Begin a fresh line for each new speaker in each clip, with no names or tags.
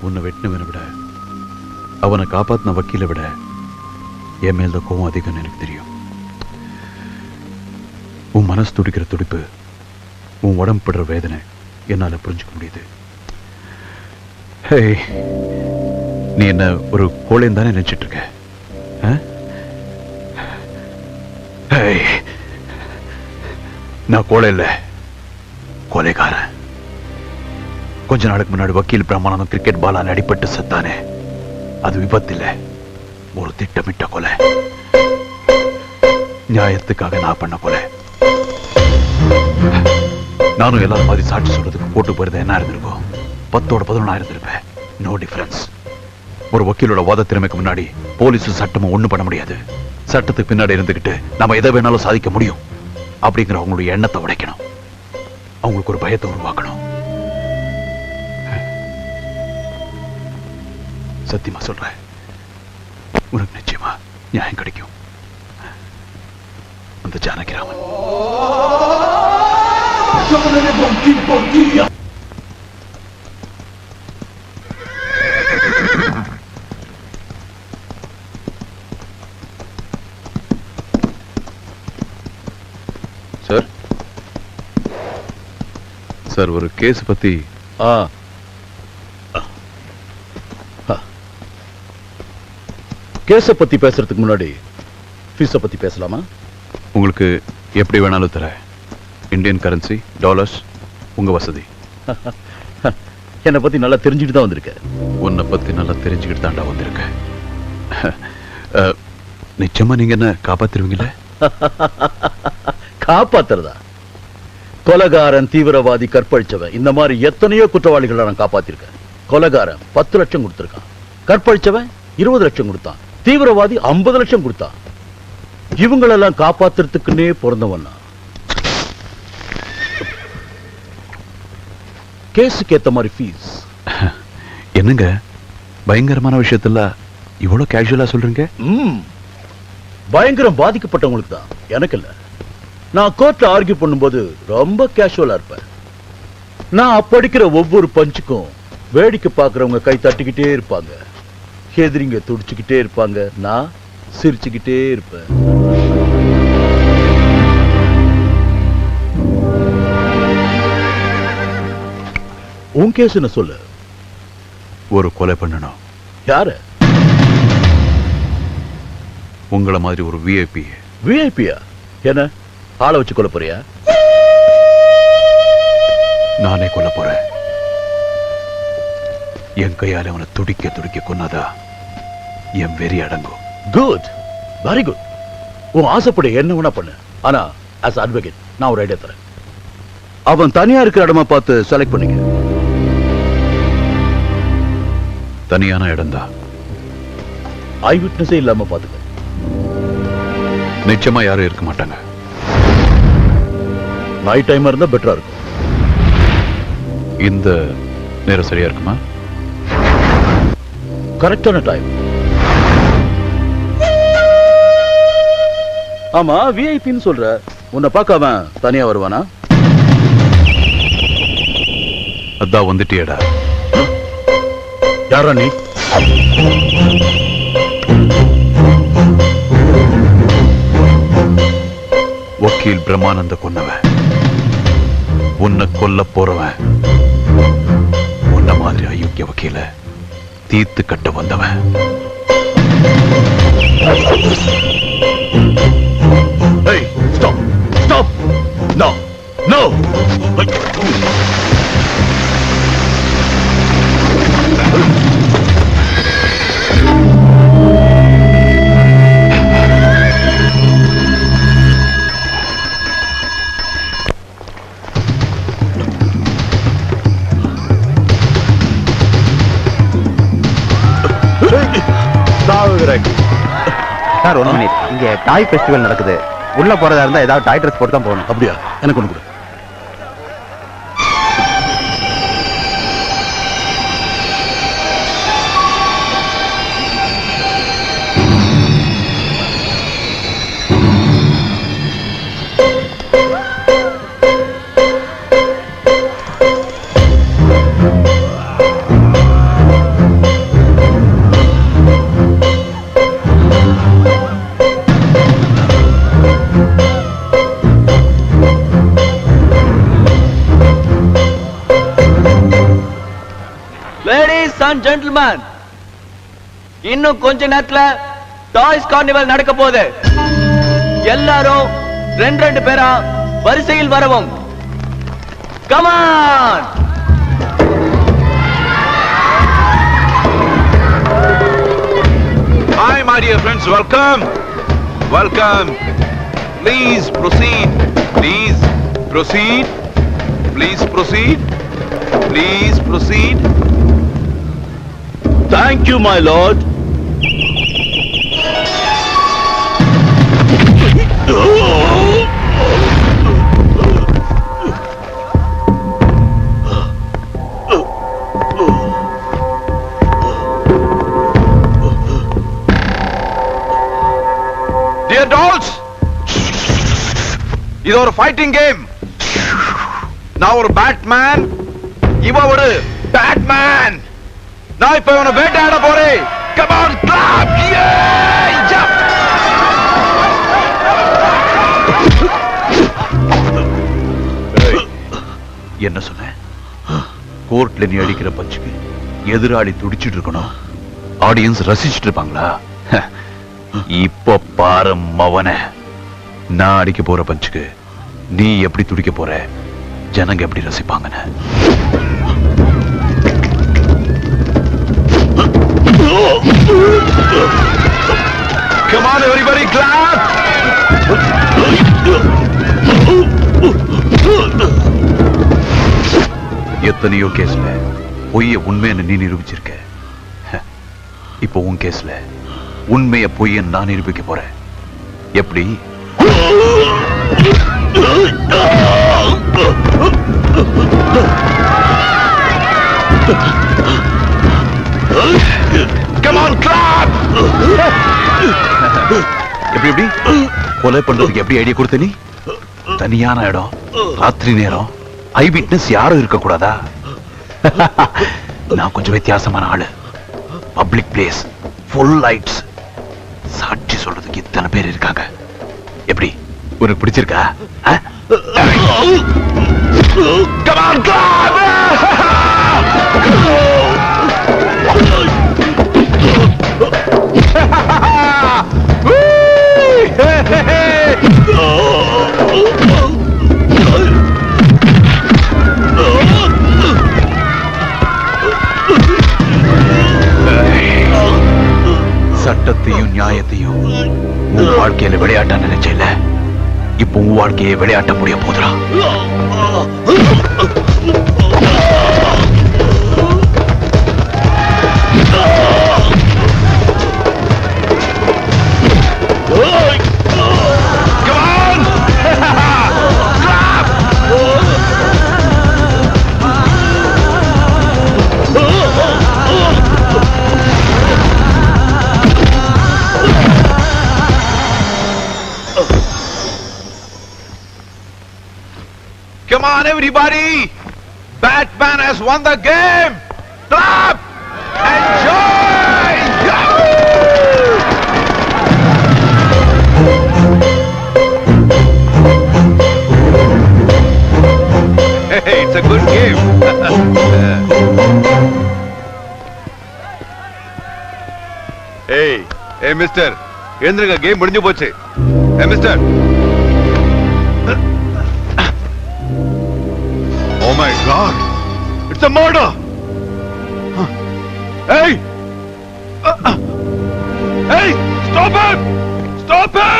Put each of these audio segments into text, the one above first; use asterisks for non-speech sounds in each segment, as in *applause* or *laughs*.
பொண்ணை வெட்டினவனை விட அவனை காப்பாற்றின வக்கீலை விட என் மேல் தான் கோவம் அதிகம்னு எனக்கு தெரியும் உன் மனசு துடிக்கிற துடிப்பு உன் உடம்பு படுற வேதனை என்னால் புரிஞ்சுக்க முடியுது ஹே நீ என்ன ஒரு கோழையும் தானே நினச்சிட்டு இருக்க நான் கோலை இல்லை கொலைக்காரன் கொஞ்ச நாளுக்கு முன்னாடி வக்கீல் பிரமானந்தம் கிரிக்கெட் பாலால் அடிபட்டு செத்தானே அது விபத்து ஒரு திட்டமிட்ட கொலை நியாயத்துக்காக நான் பண்ண கொலை நானும் எல்லாரும் மாதிரி சாட்சி சொல்றதுக்கு போட்டு போறது என்ன இருந்திருக்கும் பத்தோட பதினொன்னா இருந்திருப்பேன் நோ டிஃபரன்ஸ் ஒரு வக்கீலோட வாத திறமைக்கு முன்னாடி போலீஸும் சட்டமும் ஒன்றும் பண்ண முடியாது சட்டத்துக்கு பின்னாடி இருந்துக்கிட்டு நம்ம எதை வேணாலும் சாதிக்க முடியும் அப்படிங்கிற அவங்களுடைய எண்ணத்தை உடைக்கணும் அவங்களுக்கு ஒரு பயத்தை உருவாக்கணும் சத்தியமா சொல்றேன் உனக்கு நிச்சயமா நியாயம் கிடைக்கும் அந்த ஜானகிராமன் சார் சார் ஒரு கேஸ் பத்தி
ஆ கேஸை பத்தி பேசுறதுக்கு முன்னாடி ஃபீஸை பத்தி பேசலாமா
உங்களுக்கு எப்படி வேணாலும் தர இந்தியன் கரன்சி டாலர்ஸ் உங்க வசதி *laughs*
என்னை பத்தி நல்லா தெரிஞ்சுட்டு தான் வந்திருக்கேன்
உன்னை பத்தி நல்லா தெரிஞ்சுக்கிட்டு தாண்டா வந்திருக்கேன் *laughs* நிச்சயமா நீங்க என்ன காப்பாத்துருவீங்களே *laughs*
காப்பாத்துறதா கொலகாரன் தீவிரவாதி கற்பழிச்சவன் இந்த மாதிரி எத்தனையோ குற்றவாளிகளை நான் காப்பாத்திருக்கேன் கொலகாரன் பத்து லட்சம் கொடுத்துருக்கான் கற்பழிச்சவன் இருபது லட்சம் கொடுத்தான் தீவிரவாதி ஐம்பது லட்சம் கொடுத்தான் இவங்களெல்லாம் காப்பாத்துறதுக்குன்னே பிறந்தவண்ணா கேஸுக்கு ஏத்த மாதிரி ஃபீஸ்
என்னங்க பயங்கரமான விஷயத்துல இவ்வளவு கேஷுவலா சொல்றீங்க
பயங்கரம் பாதிக்கப்பட்டவங்களுக்கு தான் எனக்கு இல்ல நான் கோர்ட்ல ஆர்கியூ பண்ணும்போது ரொம்ப கேஷுவலா இருப்பேன் நான் அப்படிக்கிற ஒவ்வொரு பஞ்சுக்கும் வேடிக்கை பார்க்கறவங்க கை தட்டிக்கிட்டே இருப்பாங்க கேதிரிங்க துடிச்சுக்கிட்டே இருப்பாங்க நான் சிரிச்சுக்கிட்டே இருப்பேன் உன் கேஸ் என்ன சொல்லு
ஒரு கொலை பண்ணணும்
யாரு
உங்களை மாதிரி ஒரு விஐபி
விஐபியா என்ன ஆளை வச்சு கொல்ல போறியா
நானே கொல்ல போறேன் என் கையால அவனை துடிக்க துடிக்க கொன்னாதான் என் வெறி அடங்கும்
குட் வெரி குட் உன் ஆசைப்படி என்ன வேணா பண்ணு ஆனா ஆஸ் அட்வொகேட் நான் ஒரு ஐடியா தரேன் அவன் தனியா இருக்கிற இடமா பார்த்து செலக்ட் பண்ணிக்க
தனியான இடம் தான்
ஐ விட்னஸே இல்லாம பாத்துக்க
நிச்சயமா யாரும் இருக்க மாட்டாங்க
நைட் டைம் இருந்தா பெட்டரா இருக்கும்
இந்த நேரம் சரியா இருக்குமா
கரெக்டான டைம் ஆமா விஐபின்னு சொல்ற உன்னை பார்க்காம தனியா வருவானா
அதான் வந்துட்டியடா
யாரா நீ
வக்கீல் பிரமானந்த கொன்னவன் உன்னை கொல்ல போறவன் உன்ன மாதிரி அயோக்கிய வக்கீல தீர்த்து கட்ட வந்தவன்
சார் ஒன்று இங்கே டாய் ஃபெஸ்டிவல் நடக்குது உள்ளே போகிறதா இருந்தால் ஏதாவது டாய் ட்ரெஸ் போட்டு தான் போகணும்
அப்படியா எனக்கு ஒன்று கொடு
அண்ட் ஜென்டில்மேன் இன்னும் கொஞ்ச நேரத்துல டாய்ஸ் கார்னிவல் நடக்க போகுது எல்லாரும் ரெண்டு ரெண்டு பேரா வரிசையில் வரவும் come on
Hi, my dear friends, welcome. Welcome. Please proceed. Please proceed. Please proceed. Please proceed.
Please proceed. thank you my lord
Dear dolls, இது ஒரு ஃபைட்டிங் கேம் நான் ஒரு பேட்மேன் இவ ஒரு பேட்மேன் நான் இப்ப இவனை வேட்டையாட போறேன் கமான் கிளாப் என்ன சொன்ன கோர்ட்ல நீ அடிக்கிற பச்சுக்கு எதிராளி துடிச்சிட்டு இருக்கணும் ஆடியன்ஸ் ரசிச்சுட்டு இருப்பாங்களா இப்போ பாரு மவன நான் அடிக்க போற பஞ்சுக்கு நீ எப்படி துடிக்க போற ஜனங்க எப்படி ரசிப்பாங்கன்னு Come on, everybody, clap! எத்தனையோ கேஸ்ல பொய்ய உண்மைன்னு நீ நிரூபிச்சிருக்க இப்போ உன் கேஸ்ல உண்மைய பொய்யன்னு நான் நிரூபிக்க போறேன் எப்படி come on, கிளாப் எப்படி எப்படி கொலை எப்படி நீ தனியான ஐ விட்னஸ் யாரும் நான் கொஞ்சம் வித்தியாசமான ஆளு பப்ளிக் பிளேஸ் ஃபுல் லைட்ஸ் சாட்சி சொல்றதுக்கு இத்தனை பேர் இருக்காங்க எப்படி உனக்கு பிடிச்சிருக்கா சட்டத்தையும் நியாயத்தையும் உன் வாழ்க்கையில விளையாட்ட நினைச்சல இப்போ உன் வாழ்க்கையை விளையாட்ட முடிய போதுடா on, everybody! Batman has won the game! Clap! Enjoy! Yahoo! Hey, it's a good game.
hey, hey, mister. ఎందుకు గేమ్ ముడించి పోచ్చే mister Oh my God! It's a murder! Huh. Hey! Uh, uh. Hey! Stop him! Stop him!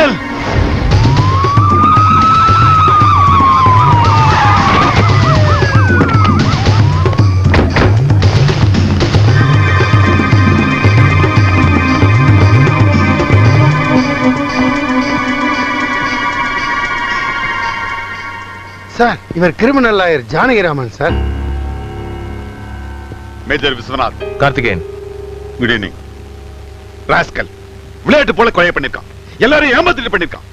மக்கள்
sir இவர் criminal lawyer Janakiraman sir
major Viswanath
Karthikeyan
good evening rascal விளையாட்டு போல கொலை பண்ணிருக்கான் எல்லாரும் ஏமாத்திட்டு பண்ணிருக்கான்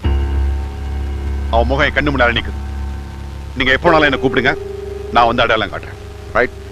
அவன் முகம் கண்ணு முன்னாடி நிக்குது நீங்க எப்போனாலும் என்ன கூப்பிடுங்க நான் வந்து அடையாளம் காட்டுறேன் ரைட்